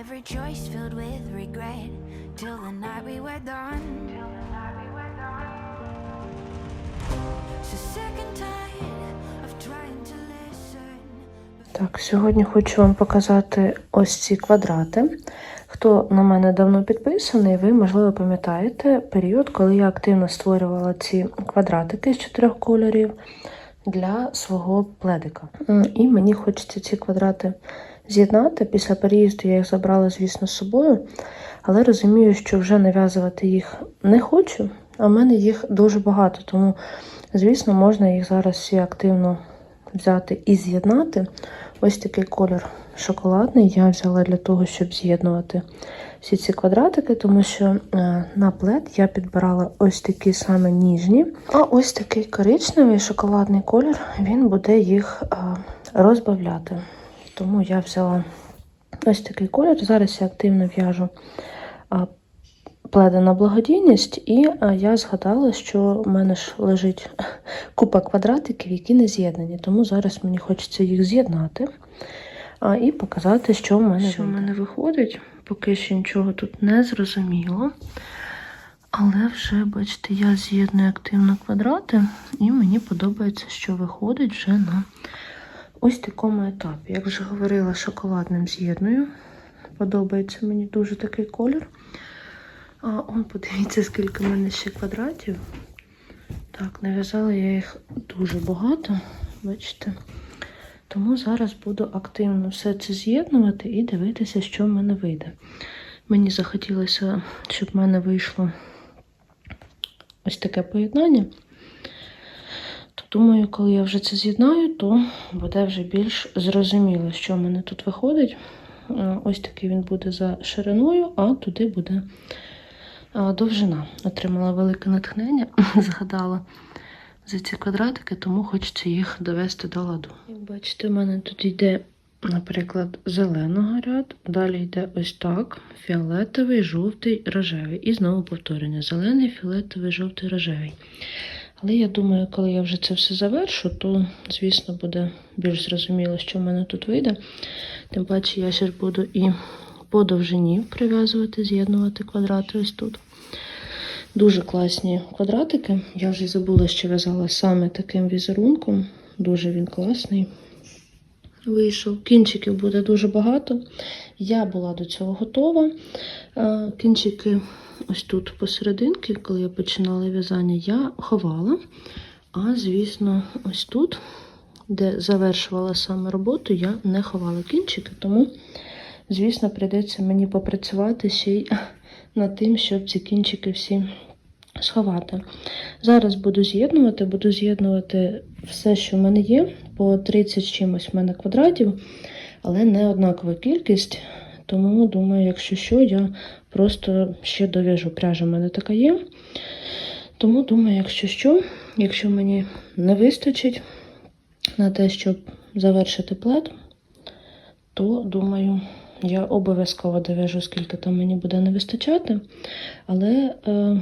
every choice filled with regret till the night we were done. So sick and tired of trying to listen. Так, сьогодні хочу вам показати ось ці квадрати. Хто на мене давно підписаний, ви, можливо, пам'ятаєте період, коли я активно створювала ці квадратики з чотирьох кольорів для свого пледика. І мені хочеться ці квадрати з'єднати. Після переїзду я їх забрала, звісно, з собою, але розумію, що вже нав'язувати їх не хочу, а в мене їх дуже багато, тому, звісно, можна їх зараз всі активно взяти і з'єднати. Ось такий колір шоколадний я взяла для того, щоб з'єднувати всі ці квадратики, тому що е, на плед я підбирала ось такі саме ніжні. А ось такий коричневий шоколадний колір, він буде їх е, розбавляти. Тому я взяла ось такий колір. Зараз я активно в'яжу е, пледи на благодійність, і я згадала, що в мене ж лежить купа квадратиків, які не з'єднані. Тому зараз мені хочеться їх з'єднати а, і показати, що в мене, що в мене виходить. Поки що нічого тут не зрозуміло. Але вже, бачите, я з'єдную активно квадрати, і мені подобається, що виходить вже на ось такому етапі. Як вже говорила, шоколадним з'єдную. Подобається мені дуже такий колір. А он подивіться, скільки в мене ще квадратів. Так, нав'язала я їх дуже багато, бачите. Тому зараз буду активно все це з'єднувати і дивитися, що в мене вийде. Мені захотілося, щоб в мене вийшло ось таке поєднання. То думаю, коли я вже це з'єднаю, то буде вже більш зрозуміло, що в мене тут виходить. Ось такий він буде за шириною, а туди буде довжина. Отримала велике натхнення, згадала за ці квадратики, тому хочеться їх довести до ладу. Як бачите, у мене тут йде, наприклад, зеленого ряд, далі йде ось так: фіолетовий, жовтий, рожевий. І знову повторення: зелений, фіолетовий, жовтий, рожевий. Але я думаю, коли я вже це все завершу, то, звісно, буде більш зрозуміло, що в мене тут вийде. Тим паче, я ще буду і по довжині прив'язувати, з'єднувати квадрати ось тут. Дуже класні квадратики. Я вже забула, що в'язала саме таким візерунком. Дуже він класний. Вийшов. Кінчиків буде дуже багато. Я була до цього готова. Е, Кінчики ось тут посерединки, коли я починала в'язання, я ховала. А, звісно, ось тут, де завершувала саме роботу, я не ховала кінчики, тому, звісно, прийдеться мені попрацювати ще й над тим, щоб ці кінчики всі сховати. Зараз буду з'єднувати, буду з'єднувати все, що в мене є, по 30 чимось в мене квадратів, але не однакова кількість. Тому, думаю, якщо що, я просто ще дов'яжу. Пряжа в мене така є. Тому, думаю, якщо що, якщо мені не вистачить на те, щоб завершити плед, то думаю, я обов'язково дов'яжу, скільки там мені буде не вистачати. Але, е,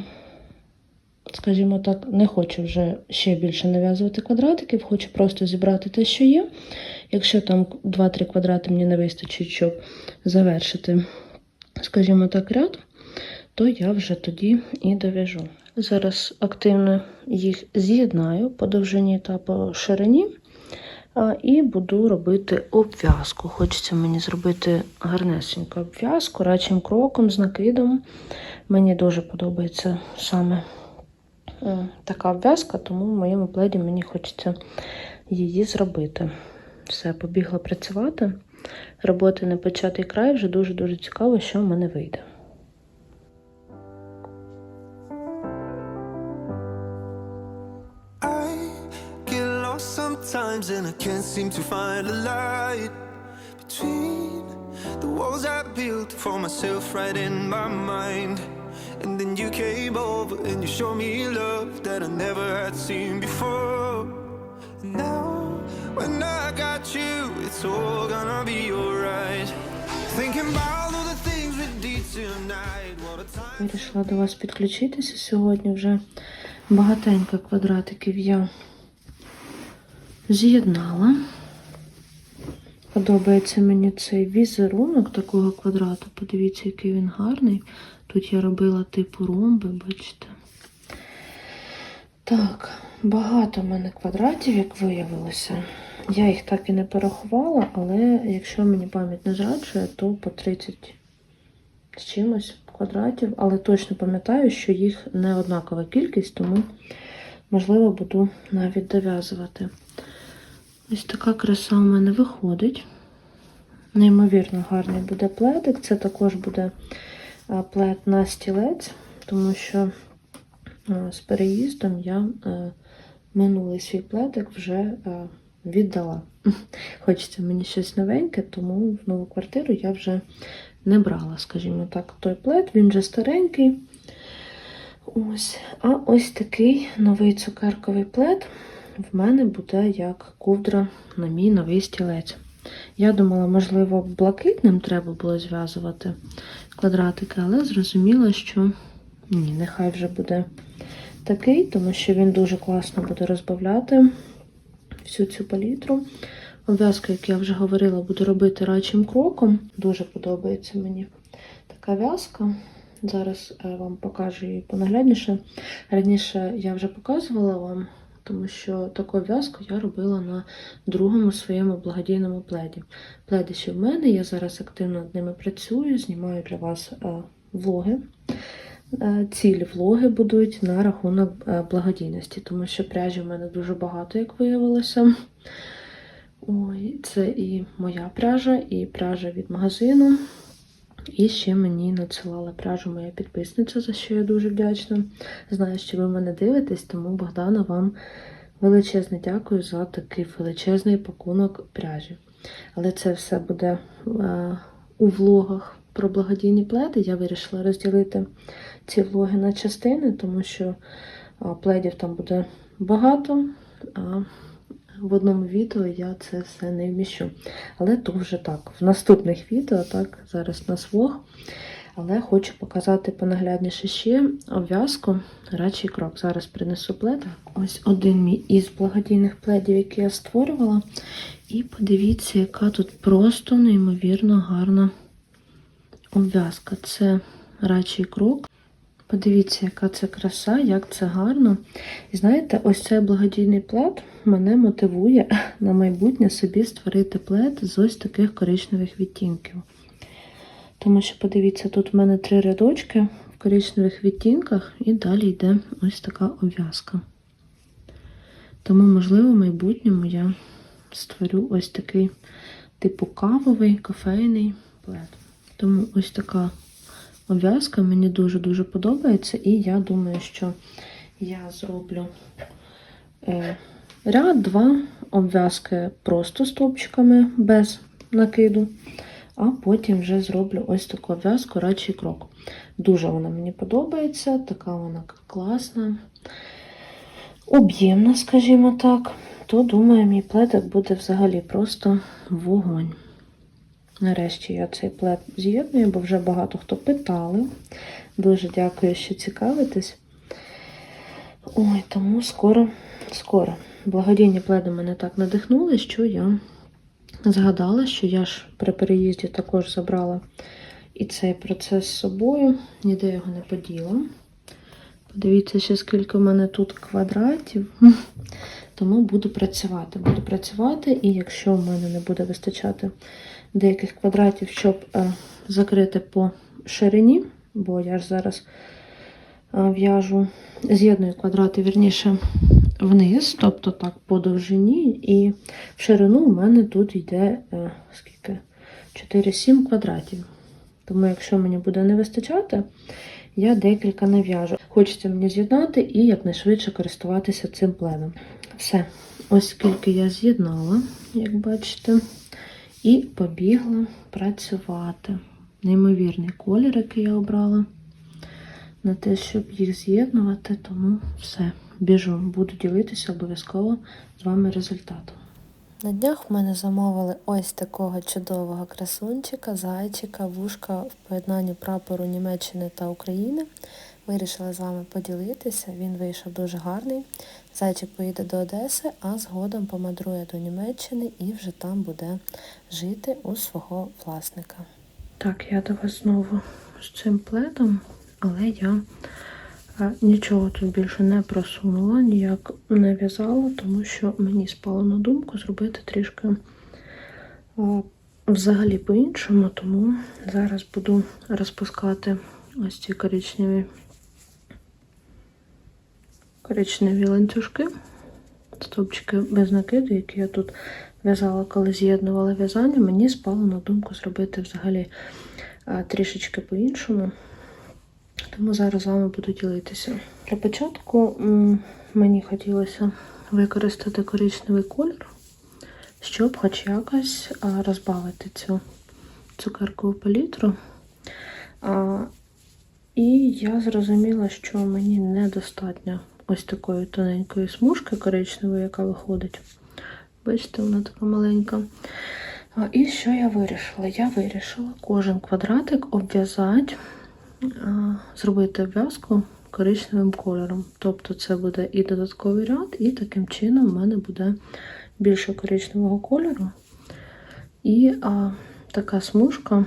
скажімо так, не хочу вже ще більше нав'язувати квадратиків, хочу просто зібрати те, що є. Якщо там 2-3 квадрати мені не вистачить, щоб завершити, скажімо так, ряд, то я вже тоді і дов'яжу. Зараз активно їх з'єднаю по довжині та по ширині. І буду робити обв'язку. Хочеться мені зробити гарнесеньку обв'язку, радшим кроком з накидом. Мені дуже подобається саме е, така обв'язка, тому в моєму пледі мені хочеться її зробити. Все, побігла працювати. Роботи не початий край, вже дуже-дуже цікаво, що в мене вийде. Sometimes and I can't seem to find a light between the walls I built for myself right in my mind. And then you came over and you showed me love that I never had seen before. And now, when I got you, it's all gonna be alright. Thinking about all the things we did tonight. What a time. Вирішила до вас підключитися сьогодні. Вже багатенько квадратиків я З'єднала. Подобається мені цей візерунок такого квадрату. Подивіться, який він гарний. Тут я робила типу ромби, бачите. Так, багато в мене квадратів, як виявилося. Я їх так і не порахувала, але якщо мені пам'ять не зраджує, то по 30 з чимось квадратів, але точно пам'ятаю, що їх не однакова кількість, тому, можливо, буду навіть дов'язувати. Ось така краса у мене виходить. Неймовірно гарний буде пледик. Це також буде а, плед на стілець, тому що з переїздом я минулий свій пледик вже віддала. Хочеться мені щось новеньке, тому в нову квартиру я вже не брала, скажімо так, той плед, він вже старенький. Ось. А ось такий новий цукерковий плед в мене буде як ковдра на мій новий стілець. Я думала, можливо, блакитним треба було зв'язувати квадратики, але зрозуміла, що ні, нехай вже буде такий, тому що він дуже класно буде розбавляти всю цю палітру. Обв'язку, як я вже говорила, буду робити рачим кроком. Дуже подобається мені така в'язка. Зараз е, вам покажу її понаглядніше. Раніше я вже показувала вам, тому що таку в'язку я робила на другому своєму благодійному пледі. Пледи ще в мене, я зараз активно над ними працюю, знімаю для вас е, влоги. Е, Цілі влоги будуть на рахунок е, благодійності, тому що пряжі в мене дуже багато, як виявилося. Ой, це і моя пряжа, і пряжа від магазину. І ще мені надсилала пряжу моя підписниця, за що я дуже вдячна. Знаю, що ви мене дивитесь, тому Богдана вам величезне дякую за такий величезний пакунок пряжі. Але це все буде е, у влогах про благодійні пледи. Я вирішила розділити ці влоги на частини, тому що е, пледів там буде багато. А в одному відео я це все не вміщу. Але то вже так. В наступних відео, так, зараз на влог. Але хочу показати понаглядніше ще обв'язку радший крок. Зараз принесу плед. Ось один мій із благодійних пледів, який я створювала. І подивіться, яка тут просто неймовірно гарна обв'язка. Це радший крок. Подивіться, яка це краса, як це гарно. І знаєте, ось цей благодійний плед мене мотивує на майбутнє собі створити плед з ось таких коричневих відтінків. Тому що, подивіться, тут в мене три рядочки в коричневих відтінках, і далі йде ось така обв'язка. Тому, можливо, в майбутньому я створю ось такий типу кавовий, кофейний плед. Тому ось така обв'язка мені дуже-дуже подобається, і я думаю, що я зроблю е, ряд, два обв'язки просто стовпчиками без накиду, а потім вже зроблю ось таку обв'язку радший крок. Дуже вона мені подобається, така вона класна, об'ємна, скажімо так. То, думаю, мій пледик буде взагалі просто вогонь. Нарешті я цей плед з'єдную, бо вже багато хто питали. Дуже дякую, що цікавитесь. Ой, тому скоро, скоро. Благодійні пледи мене так надихнули, що я згадала, що я ж при переїзді також забрала і цей процес з собою, ніде його не поділа. Подивіться, ще скільки в мене тут квадратів. Тому буду працювати. Буду працювати, і якщо в мене не буде вистачати деяких квадратів, щоб е, закрити по ширині, бо я ж зараз е, в'яжу, з'єдную квадрати, вірніше, вниз, тобто так, по довжині, і в ширину у мене тут йде е, скільки? 4-7 квадратів. Тому, якщо мені буде не вистачати, я декілька нав'яжу. Хочеться мені з'єднати і якнайшвидше користуватися цим пледом. Все, ось скільки я з'єднала, як бачите, і побігла працювати. Неймовірний колір, який я обрала на те, щоб їх з'єднувати, тому все, біжу, буду ділитися обов'язково з вами результатом. На днях в мене замовили ось такого чудового красунчика, зайчика, вушка в поєднанні прапору Німеччини та України. Вирішила з вами поділитися. Він вийшов дуже гарний. Зайчик поїде до Одеси, а згодом помандрує до Німеччини і вже там буде жити у свого власника. Так, я до вас знову з цим пледом, але я е, нічого тут більше не просунула, ніяк не в'язала, тому що мені спало на думку зробити трішки е, взагалі по-іншому, тому зараз буду розпускати ось ці коричневі, коричневі ланцюжки, стовпчики без накиду, які я тут в'язала, коли з'єднувала в'язання, мені спало на думку зробити взагалі трішечки по-іншому. Тому зараз з вами буду ділитися. Для початку мені хотілося використати коричневий колір, щоб хоч якось розбавити цю цукеркову палітру. І я зрозуміла, що мені недостатньо ось такої тоненької смужки коричневої, яка виходить. Бачите, вона така маленька. І що я вирішила? Я вирішила кожен квадратик обв'язати, зробити обв'язку коричневим кольором. Тобто це буде і додатковий ряд, і таким чином в мене буде більше коричневого кольору. І а, така смужка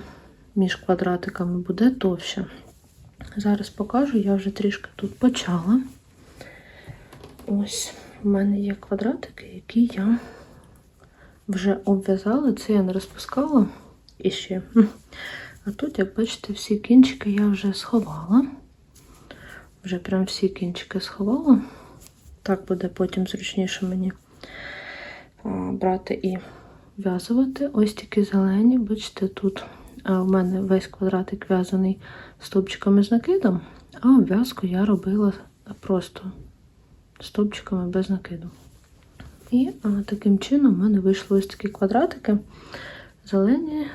між квадратиками буде товща. Зараз покажу, я вже трішки тут почала. Ось в мене є квадратики, які я вже обв'язала. Це я не розпускала іще. А тут, як бачите, всі кінчики я вже сховала. Вже прям всі кінчики сховала. Так буде потім зручніше мені брати і в'язувати. Ось такі зелені, бачите, тут в мене весь квадратик в'язаний стовпчиками з накидом, а обв'язку я робила просто стовпчиками без накиду. І а, таким чином в мене вийшли ось такі квадратики. Зелені,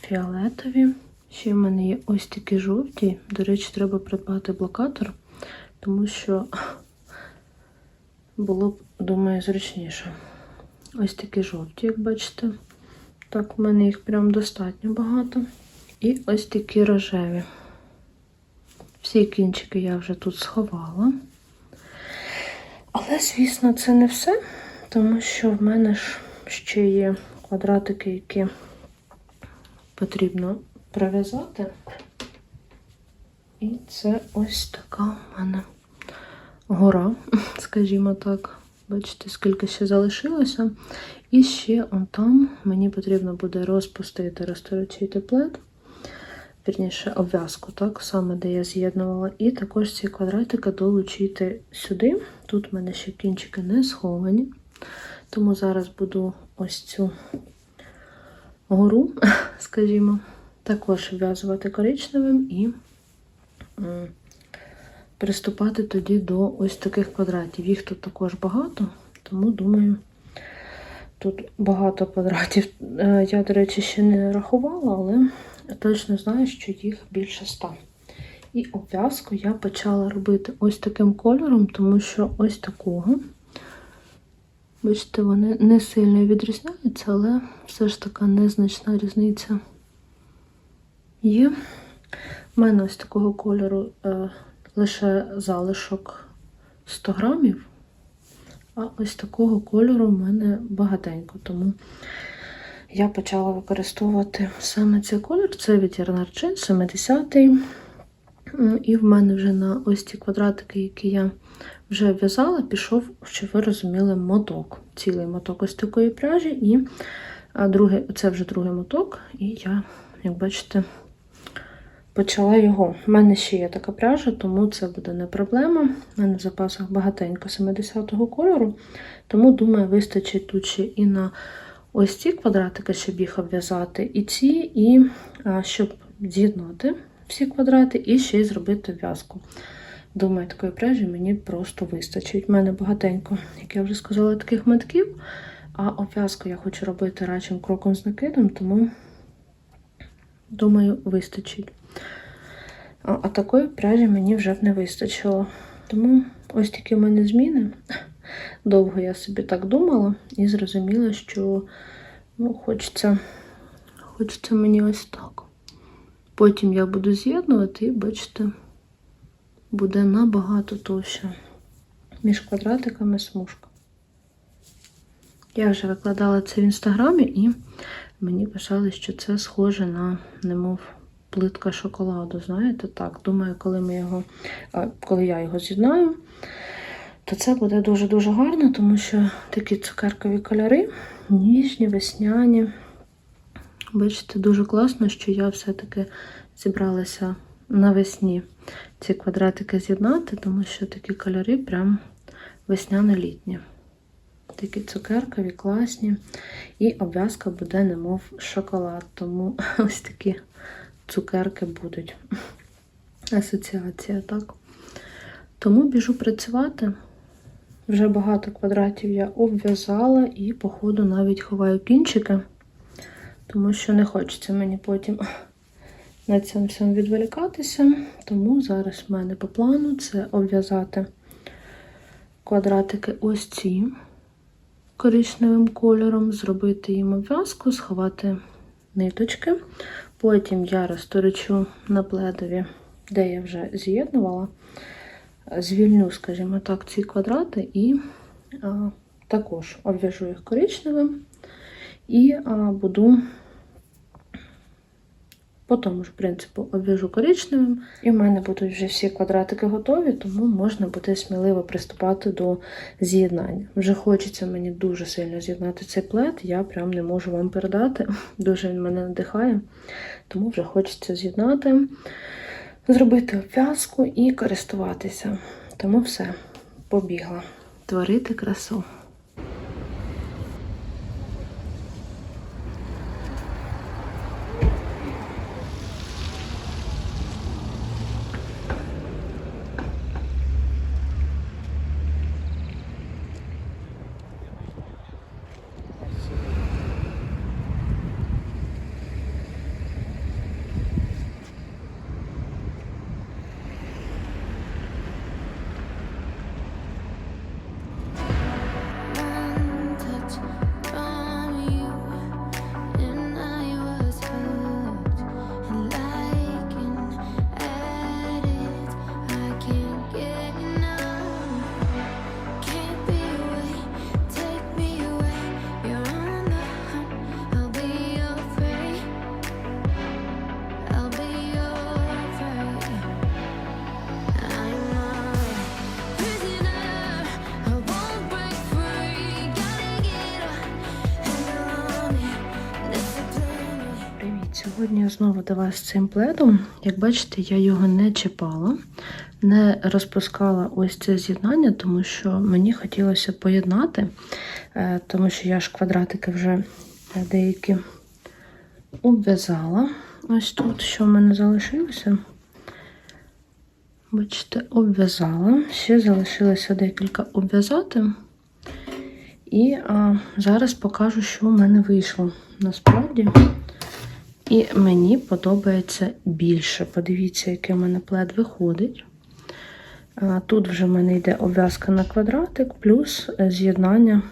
фіолетові. Ще в мене є ось такі жовті. До речі, треба придбати блокатор, тому що було б, думаю, зручніше. Ось такі жовті, як бачите. Так, в мене їх прям достатньо багато. І ось такі рожеві. Всі кінчики я вже тут сховала. Але, звісно, це не все, тому що в мене ж ще є квадратики, які потрібно прив'язати. І це ось така в мене гора, скажімо так. Бачите, скільки ще залишилося. І ще он там мені потрібно буде розпустити, розторочити плед, вірніше, обв'язку, так, саме де я з'єднувала. І також ці квадратики долучити сюди. Тут в мене ще кінчики не сховані. Тому зараз буду ось цю гору, скажімо, також в'язувати коричневим і приступати тоді до ось таких квадратів. Їх тут також багато, тому думаю, тут багато квадратів. Е, Я, до речі, ще не рахувала, але точно знаю, що їх більше ста. І обв'язку я почала робити ось таким кольором, тому що ось такого. Бачите, вони не сильно відрізняються, але все ж така незначна різниця є. У мене ось такого кольору е, лише залишок 100 грамів, а ось такого кольору в мене багатенько, тому я почала використовувати саме цей колір. Це від Ярнарчин 70-й. І в мене вже на ось ці квадратики, які я вже в'язала, пішов, щоб ви розуміли, моток. Цілий моток ось такої пряжі. І другий, це вже другий моток, і я, як бачите, почала його. У мене ще є така пряжа, тому це буде не проблема. У мене в запасах багатенько 70-го кольору, тому, думаю, вистачить тут ще і на ось ці квадратики, щоб їх обв'язати, і ці, і щоб з'єднати всі квадрати, і ще й зробити в'язку. Думаю, такої пряжі мені просто вистачить. У мене багатенько, як я вже сказала, таких метків, а обв'язку я хочу робити радшим кроком з накидом, тому, думаю, вистачить. А, а такої пряжі мені вже б не вистачило. Тому ось такі в мене зміни. Довго я собі так думала і зрозуміла, що ну, хочеться, хочеться мені ось так. Потім я буду з'єднувати і, бачите, буде набагато товще. між квадратиками смужка. Я вже викладала це в інстаграмі, і мені писали, що це схоже на немов плитка шоколаду. Знаєте, так. Думаю, коли ми його, коли я його з'єднаю, то це буде дуже-дуже гарно, тому що такі цукеркові кольори, ніжні, весняні. Бачите, дуже класно, що я все-таки зібралася навесні ці квадратики з'єднати, тому що такі кольори прям весняно-літні. Такі цукеркові, класні. І обв'язка буде немов шоколад. Тому ось такі цукерки будуть. Асоціація, так? Тому біжу працювати. Вже багато квадратів я обв'язала і, по ходу, навіть ховаю кінчики, тому що не хочеться мені потім на цьому всьому відволікатися. Тому зараз в мене по плану це обв'язати квадратики ось ці коричневим кольором, зробити їм обв'язку, сховати ниточки. Потім я розторочу на пледові, де я вже з'єднувала, звільню, скажімо так, ці квадрати і а, також обв'яжу їх коричневим і а, буду по тому ж принципу обв'яжу коричневим, і в мене будуть вже всі квадратики готові, тому можна буде сміливо приступати до з'єднання. Вже хочеться мені дуже сильно з'єднати цей плед, я прям не можу вам передати. Дуже він мене надихає, тому вже хочеться з'єднати, зробити обв'язку і користуватися. Тому все, побігла. Творити красу. Знову до вас з цим пледом. Як бачите, я його не чіпала, не розпускала ось це з'єднання, тому що мені хотілося поєднати, е, тому що я ж квадратики вже е, деякі обв'язала. Ось тут, що в мене залишилося. Бачите, обв'язала. Ще залишилося декілька обв'язати. І а, зараз покажу, що в мене вийшло насправді. І мені подобається більше. Подивіться, який в мене плед виходить. Тут вже в мене йде обв'язка на квадратик, плюс е, з'єднання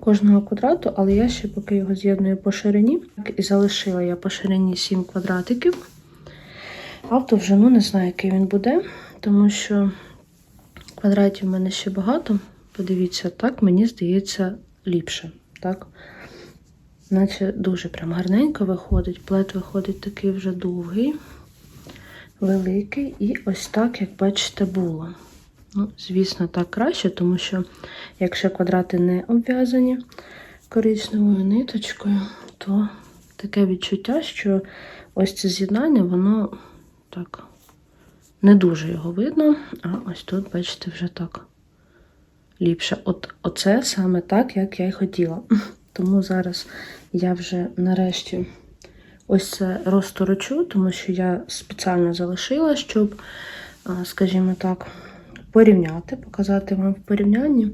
кожного квадрату, але я ще поки його з'єдную по ширині. І залишила я по ширині 7 квадратиків. А в довжину не знаю, який він буде, тому що квадратів в мене ще багато. Подивіться, так, мені здається, ліпше. Так? Наче дуже прям гарненько виходить. Плет виходить такий вже довгий, великий, і ось так, як бачите, було. Ну, звісно, так краще, тому що якщо квадрати не обв'язані коричневою ниточкою, то таке відчуття, що ось це з'єднання, воно так не дуже його видно, а ось тут, бачите, вже так ліпше. От оце саме так, як я й хотіла. Тому зараз я вже нарешті ось це розторочу, тому що я спеціально залишила, щоб, скажімо так, порівняти, показати вам в порівнянні.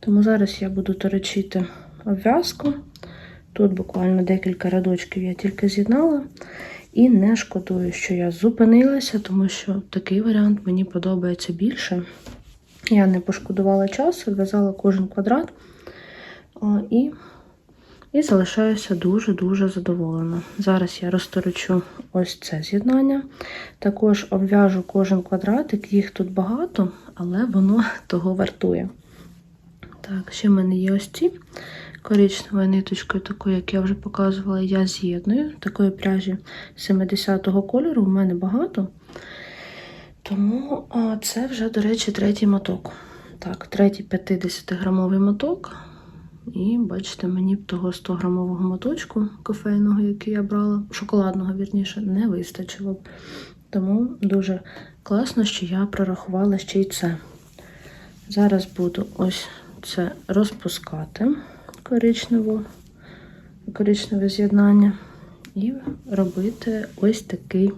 Тому зараз я буду торочити обв'язку. Тут буквально декілька рядочків я тільки з'єднала. І не шкодую, що я зупинилася, тому що такий варіант мені подобається більше. Я не пошкодувала часу, в'язала кожен квадрат і, і залишаюся дуже-дуже задоволена. Зараз я розторочу ось це з'єднання. Також обв'яжу кожен квадратик, їх тут багато, але воно того вартує. Так, ще в мене є ось ці коричневою ниточкою, такою, як я вже показувала, я з'єдную. Такої пряжі 70-го кольору у мене багато. Тому це вже, до речі, третій моток. Так, третій 50-грамовий моток. І бачите, мені б того 100-грамового моточку кофейного, який я брала, шоколадного, вірніше, не вистачило б. Тому дуже класно, що я прорахувала ще й це. Зараз буду ось це розпускати коричневу, коричневе з'єднання і робити ось такий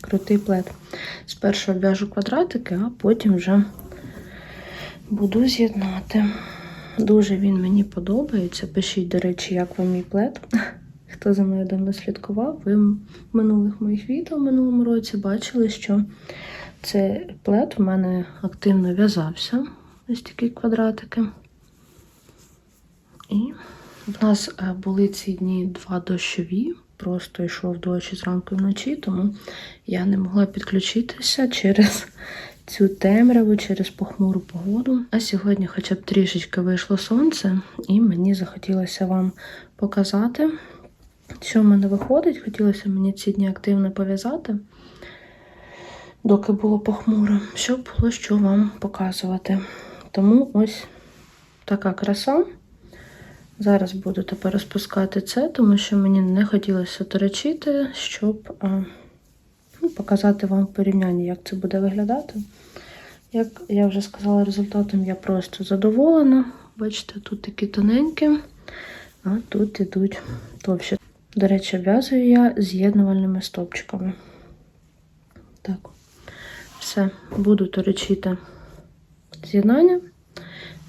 крутий плед. Спершу обв'яжу квадратики, а потім вже буду з'єднати. Дуже він мені подобається. Пишіть, до речі, як вам мій плед. Хто за мною давно слідкував, ви в минулих моїх відео в минулому році бачили, що цей плед в мене активно в'язався. Ось такі квадратики. І в нас е, були ці дні два дощові, просто йшов дощ зранку і вночі, тому я не могла підключитися через цю темряву, через похмуру погоду. А сьогодні хоча б трішечки вийшло сонце, і мені захотілося вам показати, що в мене виходить. Хотілося мені ці дні активно пов'язати, доки було похмуро, щоб було що вам показувати. Тому ось така краса. Зараз буду тепер розпускати це, тому що мені не хотілося торочити, щоб а, ну, показати вам в порівнянні, як це буде виглядати. Як я вже сказала, результатом я просто задоволена. Бачите, тут такі тоненькі, а тут ідуть товщі. До речі, в'язую я з'єднувальними стопчиками. Так, все, буду торочити з'єднання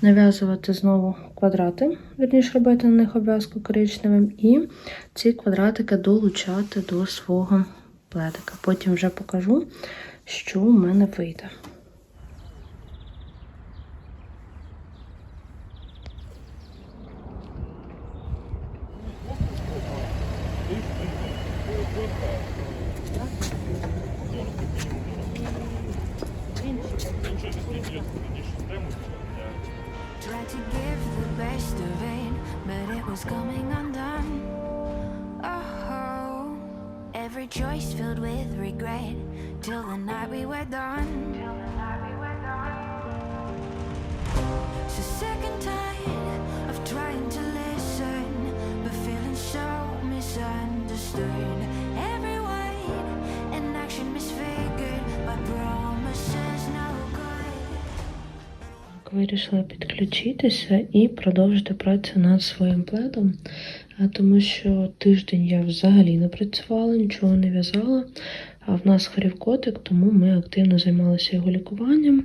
нав'язувати знову квадрати, вірніше робити на них обв'язку коричневим, і ці квадратики долучати до свого пледика. Потім вже покажу, що в мене вийде. Вирішила підключитися і продовжити працю над своїм пледом, тому що тиждень я взагалі не працювала, нічого не в'язала. А в нас хворів котик, тому ми активно займалися його лікуванням.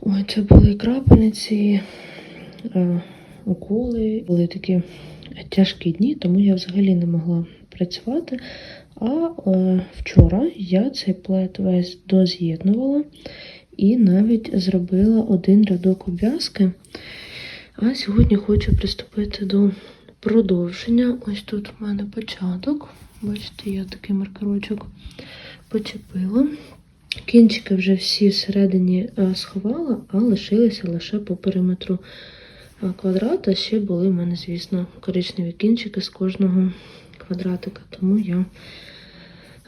Ой, це були крапельниці, е, уколи, були такі тяжкі дні, тому я взагалі не могла працювати. А е, вчора я цей плед весь доз'єднувала і навіть зробила один рядок обв'язки. А сьогодні хочу приступити до продовження. Ось тут в мене початок. Бачите, я такий маркерочок почепила. Кінчики вже всі всередині е, сховала, а лишилися лише по периметру е, квадрата. Ще були в мене, звісно, коричневі кінчики з кожного квадратика, тому я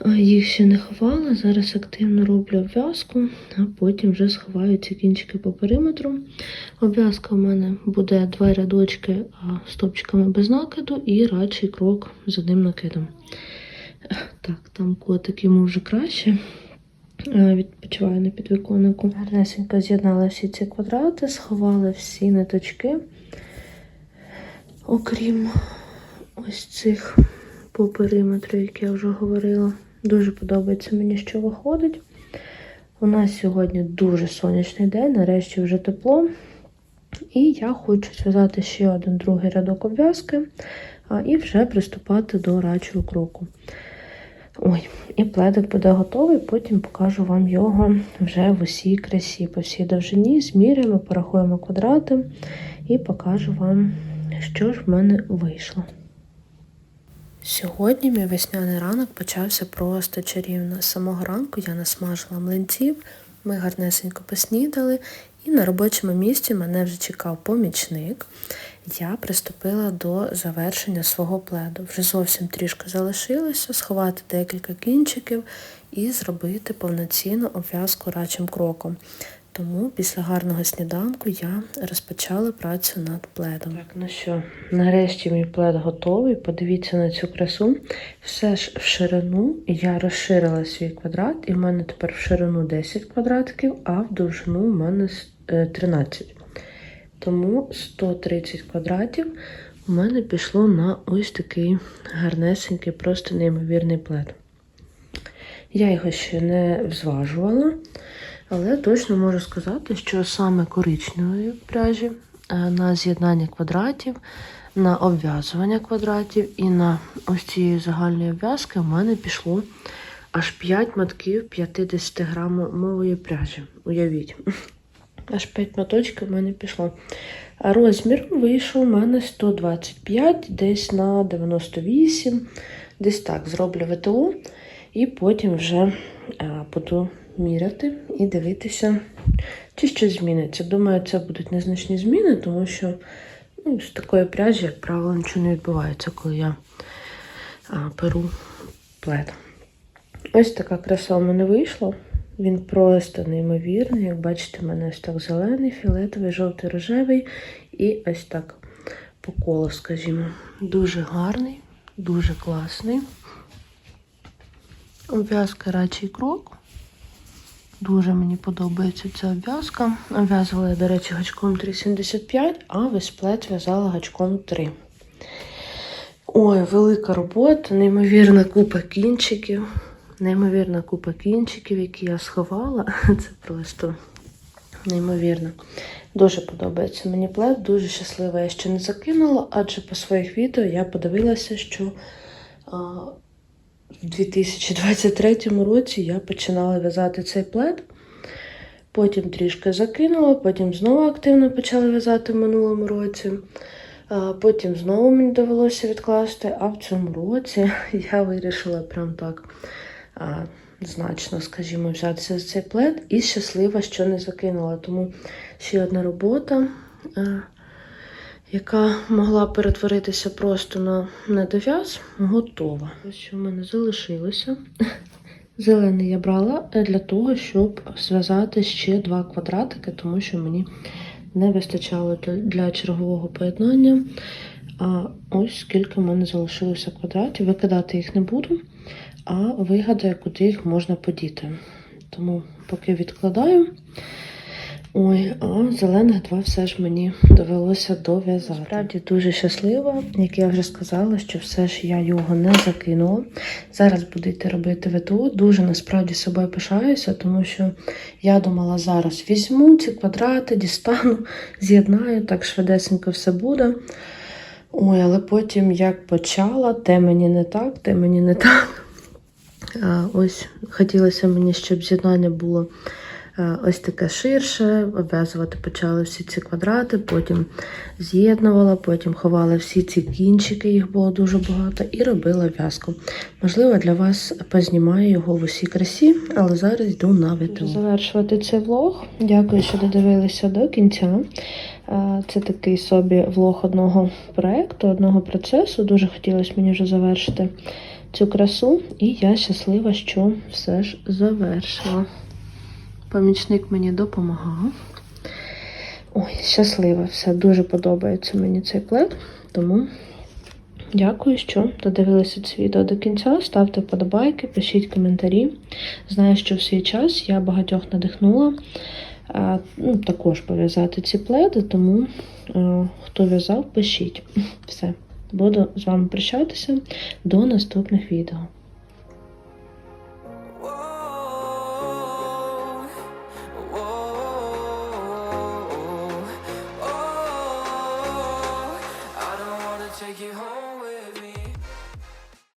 їх ще не ховала. Зараз активно роблю обв'язку, а потім вже сховаю ці кінчики по периметру. Обв'язка в мене буде два рядочки стопчиками без накиду і радший крок з одним накидом. Так, там котик йому вже краще. Відпочиваю на підвіконнику. Гарнесенько з'єднала всі ці квадрати, сховала всі ниточки, окрім ось цих по периметру, як я вже говорила. Дуже подобається мені, що виходить. У нас сьогодні дуже сонячний день, нарешті вже тепло. І я хочу зв'язати ще один другий рядок обв'язки і вже приступати до рачого кроку. Ой, і пледик буде готовий, потім покажу вам його вже в усій красі, по всій довжині. Зміряємо, порахуємо квадрати і покажу вам, що ж в мене вийшло. Сьогодні мій весняний ранок почався просто чарівно. З самого ранку я насмажила млинців, Ми гарнесенько поснідали, і на робочому місці мене вже чекав помічник. Я приступила до завершення свого пледу. Вже зовсім трішки залишилося сховати декілька кінчиків і зробити повноцінну обв'язку рачим кроком. Тому після гарного сніданку я розпочала працю над пледом. Так, ну що, нарешті мій плед готовий. Подивіться на цю красу. Все ж в ширину я розширила свій квадрат, і в мене тепер в ширину 10 квадратиків, а в довжину в мене е, 13. Тому 130 квадратів у мене пішло на ось такий гарнесенький, просто неймовірний плед. Я його ще не зважувала, але точно можу сказати, що саме коричневої пряжі е, на з'єднання квадратів, на обв'язування квадратів і на ось цієї загальної обв'язки в мене пішло аж 5 мотків 50 грамової пряжі. Уявіть. Аж 5 моточків в мене пішло. А розмір вийшов у мене 125, десь на 98, десь так зроблю ВТО, і потім вже буду міряти і дивитися, чи щось зміниться. Думаю, це будуть незначні зміни, тому що ну, з такої пряжі, як правило, нічого не відбувається, коли я а, перу плед. Ось така краса в мене вийшла. Він просто неймовірний. Як бачите, в мене ось так зелений, фіолетовий, жовтий, рожевий і ось так по колу, скажімо. Дуже гарний, дуже класний. Обв'язка рачий крок. Дуже мені подобається ця обв'язка. Обв'язувала я, до речі, гачком 3,75, а весь плет в'язала гачком 3. Ой, велика робота, неймовірна купа кінчиків. Неймовірна купа кінчиків, які я сховала. Це просто неймовірно. Дуже подобається мені плед, дуже щаслива. Я ще не закинула, адже по своїх відео я подивилася, що в 2023 році я починала в'язати цей плед. Потім трішки закинула, потім знову активно почала в'язати в минулому році. Потім знову мені довелося відкласти, а в цьому році я вирішила прям так значно, скажімо, взятися за цей плед і щаслива, що не закинула. Тому ще одна робота, яка могла перетворитися просто на недов'яз, готова. Ось що в мене залишилося. Зелений я брала для того, щоб зв'язати ще два квадратики, тому що мені не вистачало для, чергового поєднання. А ось скільки в мене залишилося квадратів. Викидати їх не буду, а вигадаю, куди їх можна подіти. Тому поки відкладаю. Ой, а зелених два все ж мені довелося дов'язати. Справді дуже щаслива, як я вже сказала, що все ж я його не закинула. Зараз буду робити ВТО. Дуже насправді собою пишаюся, тому що я думала, зараз візьму ці квадрати, дістану, з'єднаю, так швидесенько все буде. Ой, але потім як почала, те мені не так, те мені не так. А, ось хотілося мені, щоб з'єднання було ось таке ширше. Обв'язувати почала всі ці квадрати, потім з'єднувала, потім ховала всі ці кінчики, їх було дуже багато, і робила в'язку. Можливо, для вас познімаю його в усій красі, але зараз йду на ВТО. Завершувати цей влог. Дякую, що додивилися до кінця. Е, Це такий собі влог одного проекту, одного процесу. Дуже хотілося мені вже завершити цю красу, і я щаслива, що все ж завершила. Помічник мені допомагав. Ой, щаслива, все дуже подобається мені цей плед. Тому дякую, що додивилися це відео до кінця. Ставте вподобайки, пишіть коментарі. Знаю, що в свій час я багатьох надихнула ну, також пов'язати ці пледи, тому а, хто в'язав, пишіть. Все. Буду з вами прощатися до наступних відео.